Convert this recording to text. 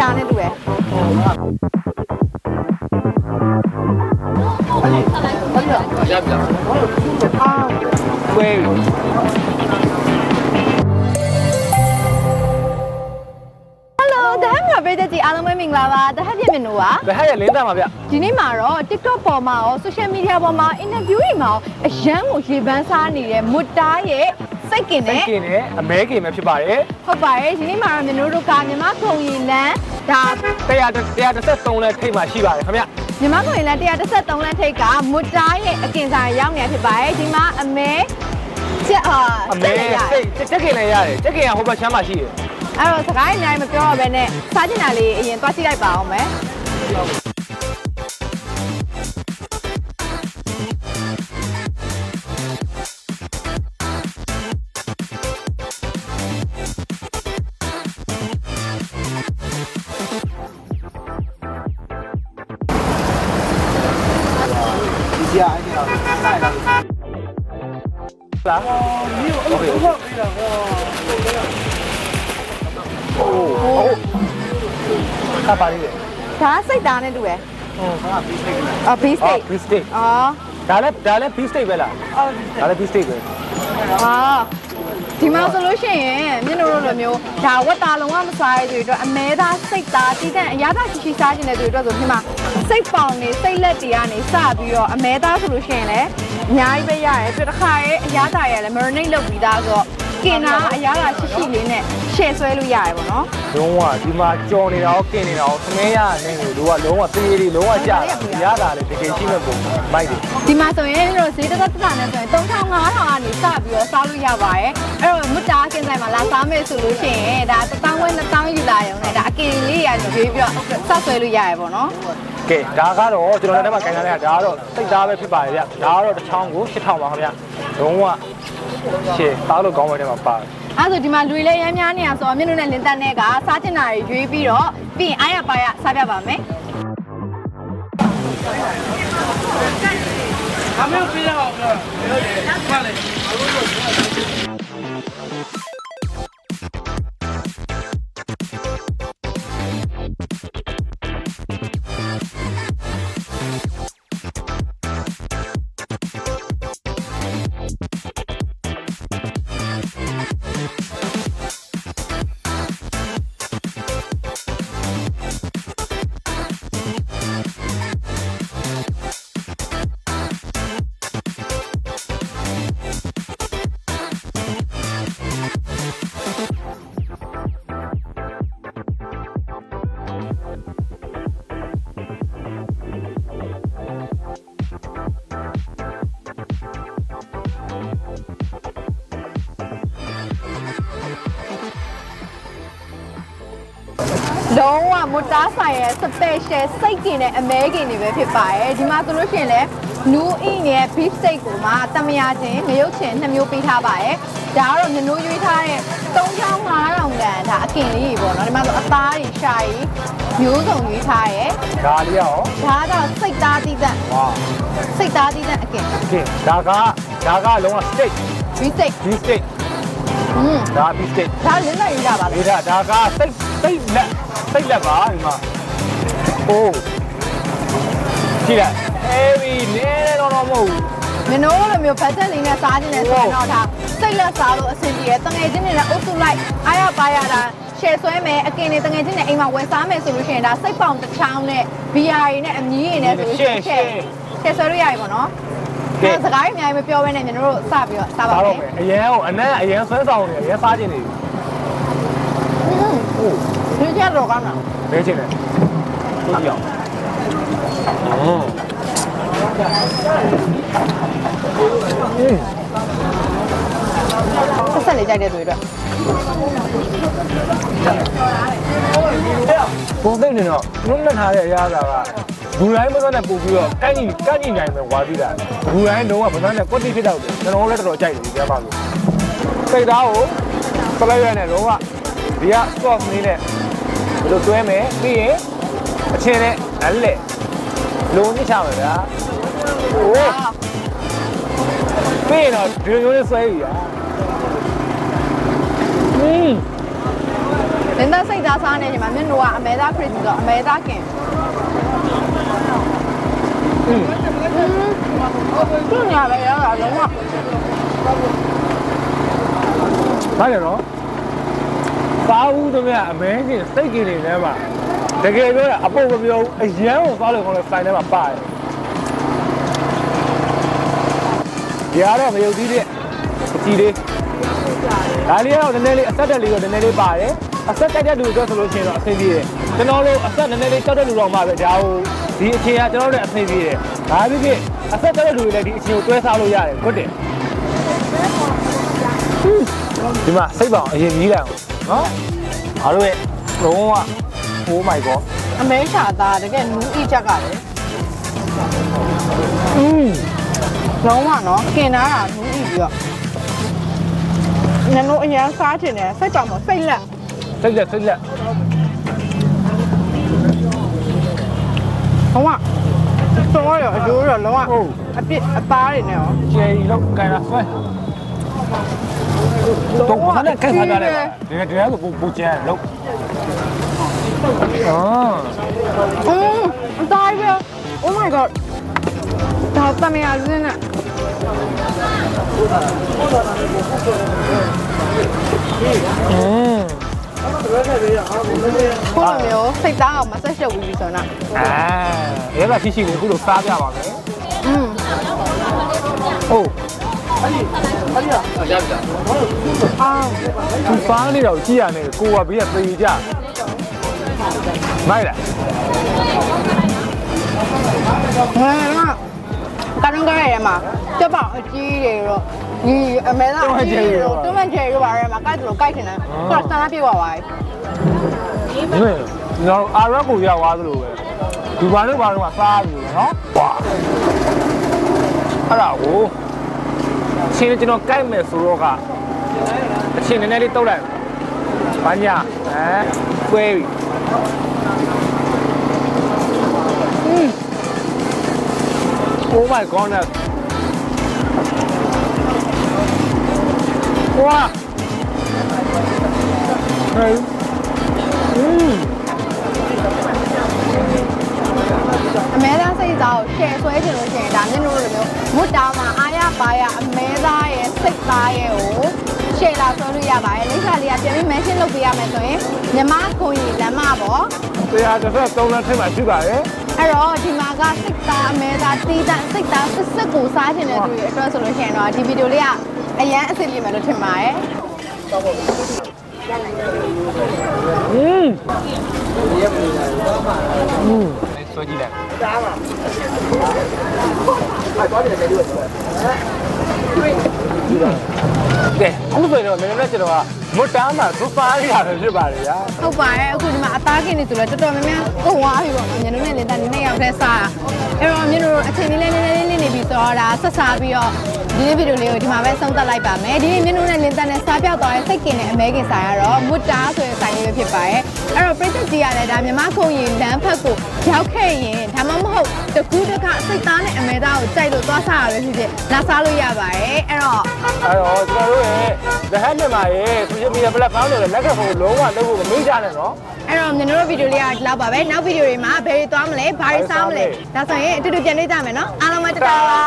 တာနဲ့တူတယ်ရပြအာခွဲဟယ်လိုတဟက်မြပေးတဲ့ကြီးအားလုံးပဲမင်္ဂလာပါတဟက်ပြည့်မြင်တို့ပါဘယ်ဟဲ့ရလင်းတမ်းပါဗျဒီနေ့မှာတော့ TikTok ပေါ်မှာရော social media ပေါ်မှာ interview တွေမှာရောအရန်ကိုရေပန်းစားနေတဲ့မွတ်တားရဲ့ စိတ်ကင်စိနဲ့တ်ကင်နဲ့အမဲကင်ပဲဖြစ်ပါတယ်ဟုတ်ပါတယ်ဒီနေ့မှာတော့မြင်တို့တို့ကမြန်မာခုံရီလန်ဒါ100 133လဲထိတ်မှရှိပါတယ်ခင်ဗျမြန်မာခုံရီလန်133လမ်းထိပ်ကမွတ်တားရဲ့အကင်ဆိုင်ရောက်နေတာဖြစ်ပါတယ်ဒီမှာအမဲချက်အာအမဲစိတ်တက်ကင်လည်းရတယ်တက်ကင်ကဟိုဘက်ချမ်းမှာရှိတယ် အဲ့တော့စကားအများကြီးမပြောတော့ဘဲနဲ့စားချင်တာလေးအရင်သွားကြည့်လိုက်ပါအောင်မယ် လားဟုတ်ကဲ့ဟုတ်ကဲ့โอ้โหကပါလေးတယ် ဒါစိတ်သားနဲ့တူတယ် ဟုတ်ကဲ့ beef steak အော် beef အော် steak beef steak အော် ဒါလည်းဒါလည်း beef steak ပဲလားဒါလည်း beef steak ပဲ အော်ဒီမှာဆိုလို့ရှိရင်မြင်တို့လိုမျိုးဒါဝက်တာလုံးဝမစားရတဲ့အတွက်အမဲသားစိတ်သားတည်တဲ့အရာသားရှိရှိစားခြင်းတဲ့တွေအတွက်ဆိုဒီမှာ စိတ်ပေါင်နေစိတ်လက်တွေကနေစပြီးတော့အမဲသားဆိုလို့ရှိရင်လည်းအများကြီးပဲရတယ်ပြီးတော့တစ်ခါရဲ့အရာသားရလည်း marinate လုပ်ပြီးသားဆိုတော့ကင်နာအရာသားရှိရှိလေးနဲ့ share ဆွဲလို့ရတယ်ပေါ့နော်လုံးဝဒီမှာကြော်နေတာရောကင်နေတာရောသမင်းရနေကိုတို့ကလုံးဝသေးသေးလုံးဝကြာရတာလေတကယ်ရှိမဲ့ပုံမိုက်တယ်ဒီမှာဆိုရင်တို့ဈေးတက်တက်တက်နဲ့ဆိုရင်3500ကနေစပြီးတော့စားလို့ရပါတယ်အဲ့တော့မတားကင်း ဆိုင်မှာလာစားမယ်ဆိုလို့ရှိရင်ဒါ1000ဝက်2000ယူလာရုံနဲ့ဒါအကင်လေးရရွေးပြီးတော့ဆက်ဆွဲလို့ရရပေါ့နော်ကဲဒါကတော့ကျွန်တော်လည်းမှာခိုင်ထားတဲ့ဒါကတော့စိတ်သားပဲဖြစ်ပါတယ်ဗျဒါကတော့တစ်ချောင်းကို8000ပါခင်ဗျလုံးဝရှေ့သားလို့ကောင်းပါတယ်မှာပါတယ်အဲ့ဒါဆိုဒီမှာလူတွေလည်းရမ်းများနေရဆိုတော့မြင့်တို့နဲ့လင်းတက်နဲ့ကစားချင်တာတွေရွေးပြီးတော့ပြီးရင်အားရပါရစားပြပါမယ် လုံးဝမတားဆိုင်ရဲ့ special စိတ်ကင်နဲ့အမဲကင်တွေပဲဖြစ်ပါတယ်ဒီမှာဆိုလို့ရှိရင်လည်းနူးအင်းရဲ့ beef steak ကိုမှတမယာချင်းငရုတ်ချင်နှစ်မျိုးပေးထားပါတယ်ဒါကတော့မျိုးရွေးထားတဲ့3500ခန့်ဒါအကင်လေးတွေပေါ့နော်ဒီမှာဆိုအသားတွေရှာရီမျိုးစုံရွေးထားရဲ့ဒါလေးရောဒါကတော့စိတ်သားတိသက်ဝါစိတ်သားတိသက်အကင်ကဲဒါကဒါကလုံးဝ steak beef steak beef steak อืมဒါ beef steak ဒါလင်းလိုက်ရတာပါလေဒီဒါဒါကစိတ်စိတ်လက် စိတ်လက်ပါဒီမှာအိုးကြည့်လိုက်အေးဒီနဲတော့တော့မဟုတ်ဘူးမင်းတို့လိုမျိုးဘတ်ဂျက်လေးနဲ့စားခြင်းနဲ့ဆိုရင်တော့ဒါစိတ်လက်စားလို့အဆင်ပြေတယ်တငယ်ချင်းတွေလည်းအုပ်စုလိုက်အားရပါရတာရှယ်ဆွဲမယ်အကင်တွေတငယ်ချင်းတွေအိမ်မှာဝယ်စားမယ်ဆိုလို့ရှိရင်ဒါစိတ်ပေါင်တစ်ချောင်းနဲ့ VR တွေနဲ့အမြီးတွေနဲ့ဆိုလို့ရှိရင်ရှယ်ရှယ်ဆွဲလို့ရပြီပေါ့နော်ကဲစကားကြီးအများကြီးမပြောဘဲနဲ့ကျွန်တော်တို့စပြီးတော့စားပါစားမယ်တော့မယ်အရန်ကိုအနက်အရန်ဆွဲဆောင်နေအရန်စားခြင်းနေပြီ ဟုတ်ဒီချက်တော့ကောင်းတာဘယ်ချင်းလဲသူ့ကြောင်อืมဆက်ဆက်လေးကြိုက်တဲ့တွေအတွက်ပုံသိနေတော့နှုတ်လက်ထားတဲ့အရာကဘူတိုင်းမစနဲ့ပို့ပြီးတော့ကန့်ကြီးကန့်ကြီးနိုင်မယ်ဝါသီးတာဘူတိုင်းတော့ဗဇန်းနဲ့ကွက်တိဖြစ်တော့တယ်ကျွန်တော်လည်းတော်တော်ကြိုက်တယ်ဒီကမှာလို့စိတ်သားကိုစလိုက်ရနဲ့တော့က ဒီက sauce လေးနဲ့ဘယ်လိုတွဲမယ်ပြီးရင်အချင်းနဲ့အလက်လုံးညစ်ချမယ်ဗျာဟိုးပြီးရင်တော့ဒီလိုမျိုးလေးဆွဲယူရอืม နည်း သက်စိတ်သားစားနေချိန်မှာမျက်နှာကအမဲသားခရစ်ဆိုတော့အမဲသားကင် อืม သူ့ညာပဲရတာလုံးဝ ဘာလဲနော် ပါဦးတို့မြအမဲကြီးစိတ်ကြီးနေလဲမှာတကယ်ပြောတာအပုတ်မပြောဘူးအရန်ကိုသွားလို့ခေါ်လို့ဆိုင်ထဲမှာပါတယ်ဒီအားတော့မယုံကြည်တဲ့အကြည့်လေးဒါလေးကတော့နည်းနည်းလေးအဆက်တက်လေးတော့နည်းနည်းလေးပါတယ်အဆက်တက်တဲ့လူအတွက်ဆိုလို့ရှိရင်တော့အဆင်ပြေတယ်ကျွန်တော်တို့အဆက်နည်းနည်းလေးတောက်တဲ့လူတော့မှပဲဒါဟိုဒီအချိန်ကကျွန်တော်တို့လည်းအဆင်ပြေတယ်ဒါဖြစ်ဖြစ်အဆက်တက်တဲ့လူတွေလည်းဒီအချိန်ကိုတွဲစားလို့ရတယ်ဟုတ်တယ်ဒီမှာစိတ်ပေါအောင်အရင်ကြီးလိုက်အောင် နော်အားတို့ရဲ့လုံးဝ Oh my god အမဲရှာသားတကယ်နူးအိချက်ကလည်း อืม လုံးဝနော်กินတာကနူးအိပြီးတော့နင်တို့အရင်စားချင်တယ်စိတ်ကြောင်မစိတ်လက် စိတ်လက်စိတ်လက် လုံးဝစောရအကျိုးရလုံးဝအပြစ်အသားတွေနဲ့ရော ကျယ်ကြီးလောက်ကန်လာဆွဲ တော့ဘာနဲ့ကန်စားကြလဲဒီကတည်းကပူပူကျန်လောက်အာ อืมအသားကြီးပဲ Oh my god ဒါတမယာစင်းနဲ့ อืม ခုလိုမျိုးစိတ်သားအောင်မဆက်ရှုပ်ဘူးဆိုတော့ အာရဲကရှိရှိလေးအခုလိုစားပြပါမယ် อืม ဟုတ် အာ သူစားနေတော့ကြည့်ရနေကိုကဘေးကသေကြမိုက်လားငါကကနုံကားရဲမှာတက်ပေါင်အကြီးတွေတော့ဒီအမဲသားအကြီးတွေတော့တွမန်ချယ်ရောပါရဲမှာကိုက်တယ်လို့ကိုက်တင်တယ်ဆိုတော့ဆန္ဒပြေသွားပါပြီဒီမဲ့ကျွန်တော်အာရက်ကိုရောက်သွားသလိုပဲဒီဘာလို့ဘာလို့ကစားပြီနော်ဟွာအဲ့ဒါကို ချင်းလေးကျွန်တော်ကြိုက်မယ်ဆိုတော့ကအချင်းနည်းနည်းလေးတုတ်လိုက်ဘာညာအဲကွဲပြီอืม Oh my god 哇！嗯，嗯。 ကို share ဆွဲချင်လို့ရှိရင်ဒါမျိုးလိုမျိုးမွတ်တာမှာအားရပါရအမဲသားရဲ့စိတ်သားရဲ့ကို share လာဆွဲလို့ရပါတယ်လိမ့်စာလေးကပြန်ပြီး mention လုပ်ပေးရမယ်ဆိုရင်မြမခွန်ကြီးလမ်းမပေါ့133လမ်းထက်မှရှိပါတယ်အဲ့တော့ဒီမှာကစိတ်သားအမဲသားတီးတဲ့စိတ်သားစစ်စစ်ကိုစားချင်တဲ့သူတွေအတွက်ဆိုလို့ရှိရင်တော့ဒီဗီဒီယိုလေးကအရန်အဆင်ပြေမယ်လို့ထင်ပါတယ်嗯。嗯。 ဆွဲကြည့်လိုက်ကဲအခုဆိုရင်တော့မင်းတို့ကျွန်တော်ကမွတ်တားမှာသူစားရတာပဲဖြစ်ပါတယ်ဗျာဟုတ်ပါတယ်အခုဒီမှာအသားကင်နေဆိုတော့တော်တော်များများကုန်သွားပြီပေါ့နော်ညနေနဲ့လေတန်နေနဲ့ရောက်တဲ့စားအဲ့တော့ညနေတို့အချိန်လေးလေးနည်းနည်းလေးနေပြီဆိုတော့ဒါဆက်စားပြီးတော့ဒီနေ့ဗီဒီယိုလေးကိုဒီမှာပဲဆုံးသက်လိုက်ပါမယ်ဒီနေ့ညနေနဲ့လင်းတန်နဲ့စားပြောက်သွားတဲ့စိတ်ကင်တဲ့အမဲကင်စားရတော့မွတ်တာဆိုတဲ့ဆိုင်လေးပဲဖြစ်ပါတယ် အဲ့တော့ပြည့်စက်ကြီးရတယ်ဒါမြမခုံရင်လမ်းဖက်ကိုရောက်ခဲ့ရင်ဒါမှမဟုတ်တကူးတကစိတ်သားနဲ့အမဲသားကိုကြိုက်လို့သွားစားရပဲဖြစ်ဖြစ်လာစားလို့ရပါတယ်အဲ့တော့အဲ့တော့ကျွန်တော်တို့ရဲ့ The Head မြန်မာရဲ့ social media platform တွေလည်းလက်ကဖုန်းလုံးဝလုပ်ဖို့မမေ့ကြနဲ့နော်အဲ့တော့ညနေတို့ဗီဒီယိုလေးကဒီလောက်ပါပဲနောက်ဗီဒီယိုတွေမှာဘယ်တွေသွားမလဲဘာတွေစားမလဲဒါဆိုရင်အတူတူပြန်နေကြမယ်နော်အားလုံးပဲတတားပါ